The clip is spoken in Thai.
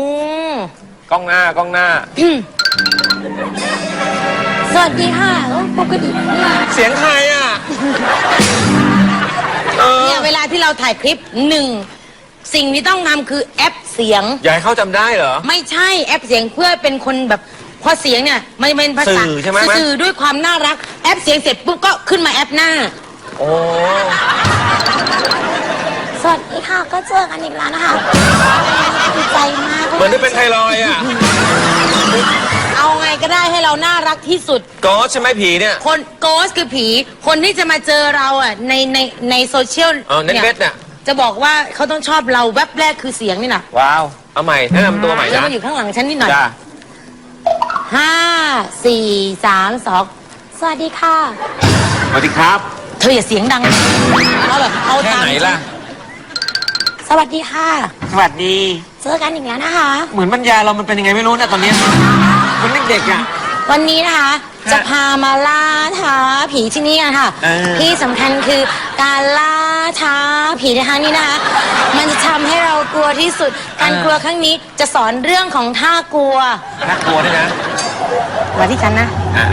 อืมกล้องหน้ากล้องหน้า สวัสดีค่ะโอ้ปกติเนี่ยเสียงใครอะ เออเนี่ยเวลาที่เราถ่ายคลิปหนึ่งสิ่งที่ต้องทำคือแอปเสียง อยากให้เขาจำได้เหรอ ไม่ใช่แอปเสียงเพื่อเป็นคนแบบพอเสียงเนี่ยมันเป็นภาษาสื่อใช่ไหม สื่อด้วยความน่ารักแอปเสียงเสร็จปุ๊บก็ขึ้นมาแอปหน้า โอ้สวัสดีค่ะก็เจอกันอีกแล้วนะคะดีใจมากเห มือนที่เป็นไทรอยด์อะเอาไงก็ได้ให้เราน่ารักที่สุด ก็ใช่ไหมผีเนี่ย คนโกสคือผี คนที่จะมาเจอเราอะในในในโซเชียลเออในเว็บเนี่ยจะบอกว่าเขาต้องชอบเราแวบแรกคือเสียงนี่นะว้าว เอาใหม่แนะนำตัวใหม่แล้วนะมันอยู่ข้างหลังฉันนิดหน่อยจ้าห้าสี่สามสองสวัสดีค่ะ สวัสดีครับ เธออย่าเสียงดังเอาแบบเอาแค่ตามไหนล่ะส วัสดีค่ะ สวัสดี เจอกันอีกแล้วนะคะ เหมือนบรรยาเรามันเป็นยังไงไม่รู้นะตอนเนี้ยเหมันเด็กๆอะ วันนี้นะคะจะพามาล่าท้าผีที่นี่กันค่ะ เออ ที่สำคัญคือการล่าท้าผีในครั้งนี้นะคะ มันจะทำให้เรากลัวที่สุด การกลัวครั้งนี้จะสอนเรื่องของท่ากลัว น่ากลัวด้วยนะ มาที่ฉันนะ อะ